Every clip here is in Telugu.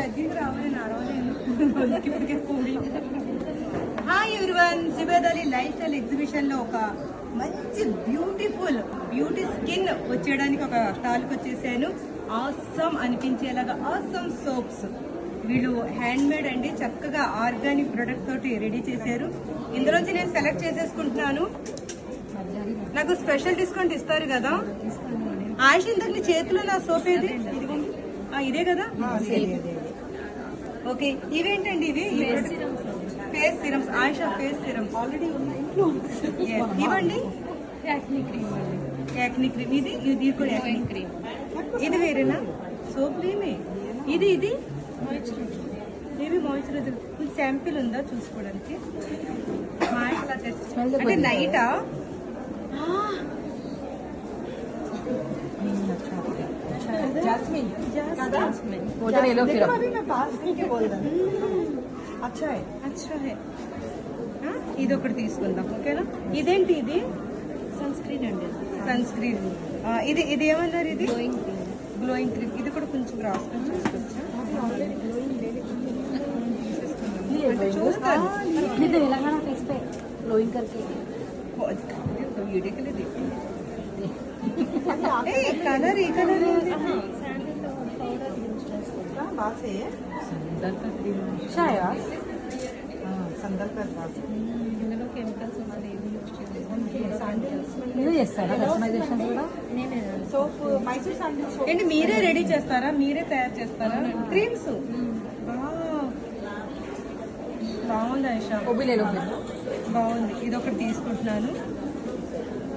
దగ్గరికి hi everyone Zubed Ali life style ఎగ్జిబిషన్లో ఒక మంచి బ్యూటిఫుల్ బ్యూటీ స్కిన్ వచ్చేయడానికి ఒక స్టాల్కి వచ్చేసాను. ఆసమ్ అనిపించేలాగా ఆసమ్ సోప్స్ వీళ్ళు హ్యాండ్ మేడ్ అండి చక్కగా ఆర్గానిక్ ప్రొడక్ట్ తోటి రెడీ చేశారు. ఇందులోంచి నేను సెలెక్ట్ చేసేసుకుంటున్నాను. నాకు స్పెషల్ డిస్కౌంట్ ఇస్తారు కదా? ఆయుష్ ఇంతకు చేతిలో నా సోప్ ఏది? ఇదే కదా? ఓకే ఇవేంటండి ఇవి? Face serums Ayusha face serums already ఉన్నాయి. ఇవ్వండి. యాక్ని క్రీమ్ ఇది? ఇది కూడా యాక్ని క్రీమ్ ఇది వేరేనా? సోప్ క్రీమే ఇది ఇది? ఇవి మాయిశ్చరైజర్ ఫుల్ శాంపిల్ ఉందా చూసుకోవడానికి? అంటే నైటా जैस्मिन वो तो येलो सिरप अभी मैं पास करके बोल रहा हूँ अच्छा है అచ్చా హే. ఆ, ఇది ఒకటి తీసుకుందాం ఓకేనా ఇదేంటి ఇది సన్ స్క్రీన్ అండి సన్ స్క్రీన్ ఇది ఇది ఏమన్నారు ఇది గ్లోయింగ్ క్రీమ్ గ్లోయింగ్ క్రీమ్ ఇది కూడా కొంచెం రాసుకొని చూసుకోవచ్చా అంటే చూస్తాను नहीं तो तेलंगाना फेस కలర్ ఈ కలర్ కెమికల్స్ చేస్తారా మీరే రెడీ చేస్తారా? మీరే తయారు చేస్తారా? క్రీమ్స్? బాగుంది ఐషా. బాగుంది. ఇది ఒకటి తీసుకుంటున్నాను.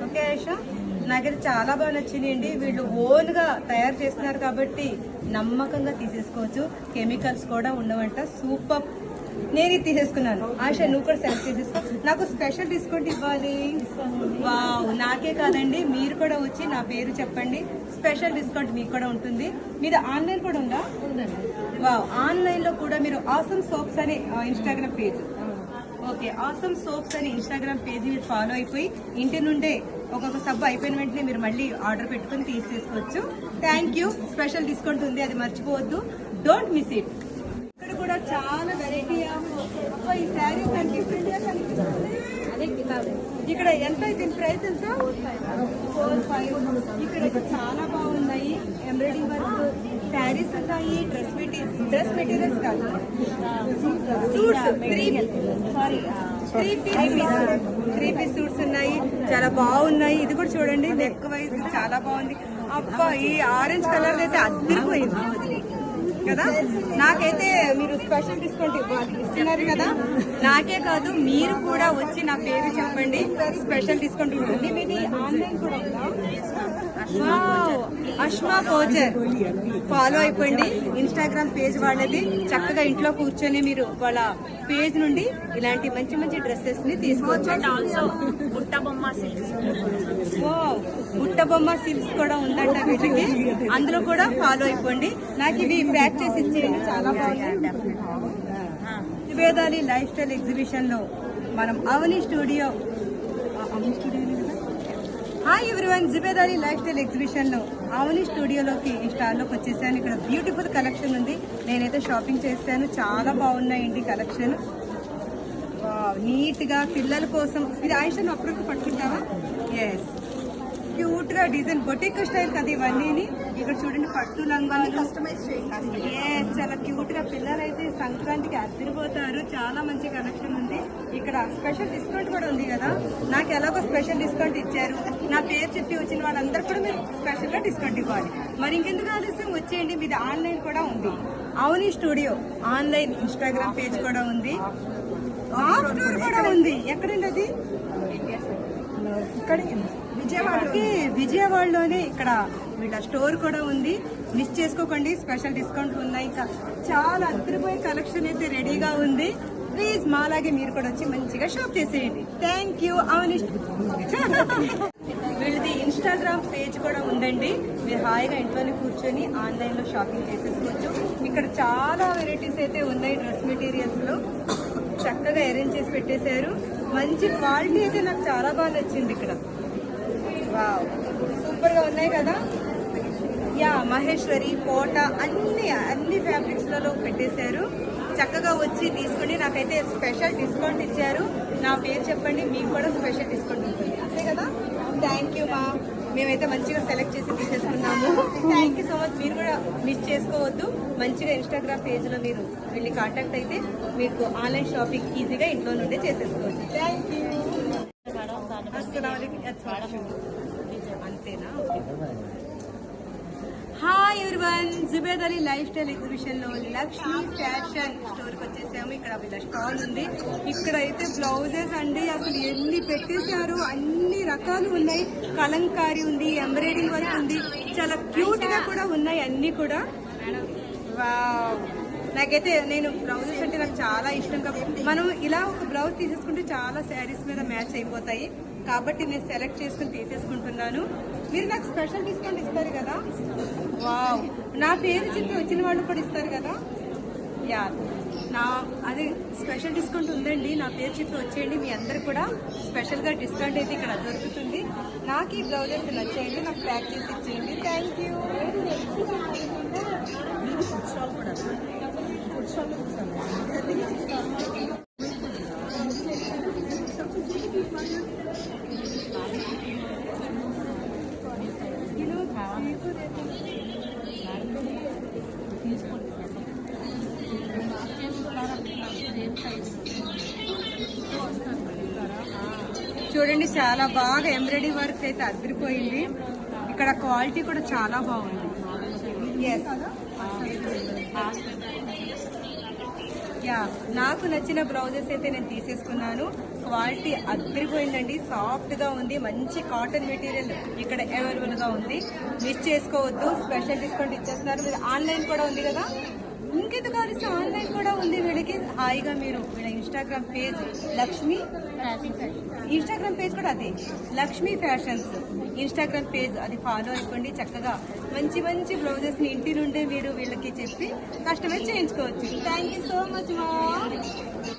ఓకే ఐషా? నాకైతే చాలా బాగా నచ్చినాయండి. వీళ్ళు ఓన్గా తయారు చేస్తున్నారు కాబట్టి నమ్మకంగా తీసేసుకోవచ్చు. కెమికల్స్ కూడా ఉండవంట. సూపర్. నేను ఇది తీసేసుకున్నాను. ఆశ నువ్వు కూడా సెలెక్ట్ చేసేసుకో. నాకు స్పెషల్ డిస్కౌంట్ ఇవ్వాలి. వావ్ నాకే కాదండి. మీరు కూడా వచ్చి నా పేరు చెప్పండి. స్పెషల్ డిస్కౌంట్ మీకు కూడా ఉంటుంది. మీది ఆన్లైన్ కూడా ఉందా? ఉందండి. వావ్ ఆన్లైన్లో కూడా మీరు ఆసమ్ సోప్స్ అనే Instagram page okay awesome soaps అని ఇన్స్టాగ్రామ్ పేజీ మీరు ఫాలో అయిపోయి ఇంటి నుండే ఒక్కొక్క సబ్బు అయిపోయిన వెంటనే మీరు మళ్ళీ ఆర్డర్ పెట్టుకుని తీసేసుకోవచ్చు. థ్యాంక్ యూ స్పెషల్ డిస్కౌంట్ ఉంది అది మర్చిపోవద్దు. డోంట్ మిస్ ఇట్ ఇక్కడ కూడా చాలా వెరైటీ ఆఫ్ ఈ శారీ కనిపిస్తుంది కనిపిస్తుంది ఇక్కడ ఎంత దీని ప్రైస్ ఎంత ఫోర్ ఫైవ్ ఇక్కడ చాలా బాగుంది. శారీస్ ఉన్నాయి డ్రెస్ మెటీరియల్ డ్రెస్ మెటీరియల్స్ కాదు. Suits three sorry three piece three piece suits ఉన్నాయి. చాలా బాగున్నాయి. ఇది కూడా చూడండి. నెక్ వైజ్ చాలా బాగుంది. అబ్బా ఈ ఆరెంజ్ కలర్ అయితే అద్దరిపోయింది. కదా? నాకైతే మీరు స్పెషల్ డిస్కౌంట్ ఇవ్వాలి. ఇస్తున్నారు కదా? నాకే కాదు మీరు కూడా వచ్చి నా పేరు చెప్పండి. స్పెషల్ డిస్కౌంట్ ఉంటుంది. మీది అష్మా కోచర్ ఫాలో అయిపోండి. ఇన్స్టాగ్రామ్ పేజ్ వాళ్ళది. చక్కగా ఇంట్లో కూర్చొని మీరు వాళ్ళ పేజ్ నుండి ఇలాంటి మంచి మంచి డ్రెస్సెస్ని తీసుకోవచ్చు. బుట్ట బొమ్మ సిల్క్స్ కూడా ఉందంట వీటికి. అందులో కూడా ఫాలో అయిపోండి. నాకు ఇవి ప్యాక్ చేసి ఇచ్చేయండి. చాలా బాగుంది నివేదాలి లైఫ్ స్టైల్ ఎగ్జిబిషన్లో మనం Avani studio Avani studio hi everyone జిబేదారి life style ఎగ్జిబిషన్లో ఆవుని స్టూడియోలోకి ఈ స్టార్లోకి వచ్చేసాను. ఇక్కడ బ్యూటిఫుల్ కలెక్షన్ ఉంది. నేనైతే షాపింగ్ చేశాను. చాలా బాగున్నాయండి కలెక్షన్ నీట్గా పిల్లల కోసం. ఇది ఆయుషన్ అప్పుడు పట్టుకుంటావా? ఎస్ క్యూట్గా డిజైన్ బొటిక్ స్టైల్ కదా ఇవన్నీ ఇక్కడ చూడండి పట్టు లంగా కస్టమైజ్ చేయాలి చాలా క్యూట్గా పిల్లలైతే సంక్రాంతికి అద్దరిపోతారు చాలా మంచి కలెక్షన్ ఇక్కడ స్పెషల్ డిస్కౌంట్ కూడా ఉంది కదా. నాకు ఎలాగో స్పెషల్ డిస్కౌంట్ ఇచ్చారు. నా పేరు చెప్పి వచ్చిన వాళ్ళందరూ కూడా మీరు స్పెషల్గా డిస్కౌంట్ ఇవ్వాలి. మరి ఇంకెందుకు ఆలస్యం? వచ్చేయండి. మీది ఆన్లైన్ కూడా ఉంది. అవుని స్టూడియో ఆన్లైన్ ఇన్స్టాగ్రామ్ పేజ్ కూడా ఉంది. ఆఫ్ స్టోర్ కూడా ఉంది. ఎక్కడండి అది? ఇక్కడ విజయవాడకి. విజయవాడలోనే ఇక్కడ వీళ్ళ స్టోర్ కూడా ఉంది. మిస్ చేసుకోకండి. స్పెషల్ డిస్కౌంట్లు ఉన్నాయి. ఇంకా చాలా అద్దరిపోయే కలెక్షన్ అయితే రెడీగా ఉంది. ప్లీజ్ మాలాగే మీరు కూడా వచ్చి మంచిగా షాప్ చేసేయండి. థ్యాంక్ యూ అవును వీళ్ళది ఇన్స్టాగ్రామ్ పేజ్ కూడా ఉందండి. మీరు హాయిగా ఇంట్లోనే కూర్చొని ఆన్లైన్లో షాపింగ్ చేసేసుకోవచ్చు. ఇక్కడ చాలా వెరైటీస్ అయితే ఉన్నాయి డ్రెస్ మెటీరియల్స్లో. చక్కగా అరేంజ్ చేసి పెట్టేశారు. మంచి క్వాలిటీ అయితే నాకు చాలా బాగా నచ్చింది ఇక్కడ. వావ్. సూపర్గా ఉన్నాయి కదా? యా మహేశ్వరి కోట అన్ని అన్ని ఫ్యాబ్రిక్స్లలో పెట్టేశారు. చక్కగా వచ్చి తీసుకుని నాకైతే స్పెషల్ డిస్కౌంట్ ఇచ్చారు. నా పేరు చెప్పండి మీకు కూడా స్పెషల్ డిస్కౌంట్ ఉంటుంది. అంతే కదా? థ్యాంక్ యూ మా మేమైతే మంచిగా సెలెక్ట్ చేసి తీసేసుకున్నాము. థ్యాంక్ యూ సో మచ్ మీరు కూడా మిస్ చేసుకోవద్దు. మంచిగా ఇన్స్టాగ్రామ్ పేజ్లో మీరు వెళ్ళి కాంటాక్ట్ అయితే మీకు ఆన్లైన్ షాపింగ్ ఈజీగా ఇంట్లో నుండే చేసేసుకోవచ్చు thank you hi everyone. Zubed Ali life style ఎగ్జిబిషన్లో లక్ష్మి ఫ్యాషన్ స్టోర్కి వచ్చేసాము. ఇక్కడ వీళ్ళ స్టాల్ ఉంది. ఇక్కడ అయితే బ్లౌజెస్ అండి. అసలు ఎన్ని పెట్టేశారు? అన్ని రకాలు ఉన్నాయి. కలంకారీ ఉంది ఎంబ్రాయిడింగ్ వర్క్ ఉంది. చాలా క్యూట్గా కూడా ఉన్నాయి అన్ని కూడా. వావ్. నాకైతే నేను బ్లౌజెస్ అంటే నాకు చాలా ఇష్టం కాబట్టి మనం ఇలా ఒక బ్లౌజ్ తీసేసుకుంటే చాలా శారీస్ మీద మ్యాచ్ అయిపోతాయి. కాబట్టి నేను సెలెక్ట్ చేసుకుని తీసేసుకుంటున్నాను. మీరు నాకు స్పెషల్ డిస్కౌంట్ ఇస్తారు కదా? వావ్ నా పేరు చెప్పి వచ్చిన వాళ్ళు కూడా ఇస్తారు కదా? యా నా అది స్పెషల్ డిస్కౌంట్ ఉందండి. నా పేరు చెప్పి వచ్చేయండి. మీ అందరు కూడా స్పెషల్గా డిస్కౌంట్ అయితే ఇక్కడ దొరుకుతుంది. నాకు ఈ బ్లౌజెస్ నచ్చేయండి. నాకు ప్యాక్ చేసి ఇచ్చేయండి. థ్యాంక్ యూ ఫుడ్ కూడా. ఫుడ్ చూడండి చాలా బాగా ఎంబ్రాయిడరీ వర్క్ అయితే అదిరిపోయింది. ఇక్కడ క్వాలిటీ కూడా చాలా బాగుంది. యా నాకు నచ్చిన బ్లౌజెస్ అయితే నేను తీసేసుకున్నాను. క్వాలిటీ అద్దరిపోయిందండి సాఫ్ట్గా ఉంది మంచి కాటన్ మెటీరియల్ ఇక్కడ అవైలబుల్గా ఉంది. మిస్ చేసుకోవద్దు స్పెషల్ డిస్కౌంట్ ఇచ్చేస్తున్నారు. మీరు ఆన్లైన్ కూడా ఉంది కదా? ఇంకెందుకు కలిసి ఆన్లైన్ కూడా ఉంది. వీళ్ళకి హాయిగా మీరు వీళ్ళ Instagram page Lakshmi Instagram page కూడా అదే. లక్ష్మీ ఫ్యాషన్స్ ఇన్స్టాగ్రామ్ పేజ్ అది ఫాలో అయిపోండి. చక్కగా మంచి మంచి బ్లౌజెస్ని ఇంటి నుండే మీరు వీళ్ళకి చెప్పి కస్టమైజ్ చేయించుకోవచ్చు. థ్యాంక్ యూ సో మచ్ మా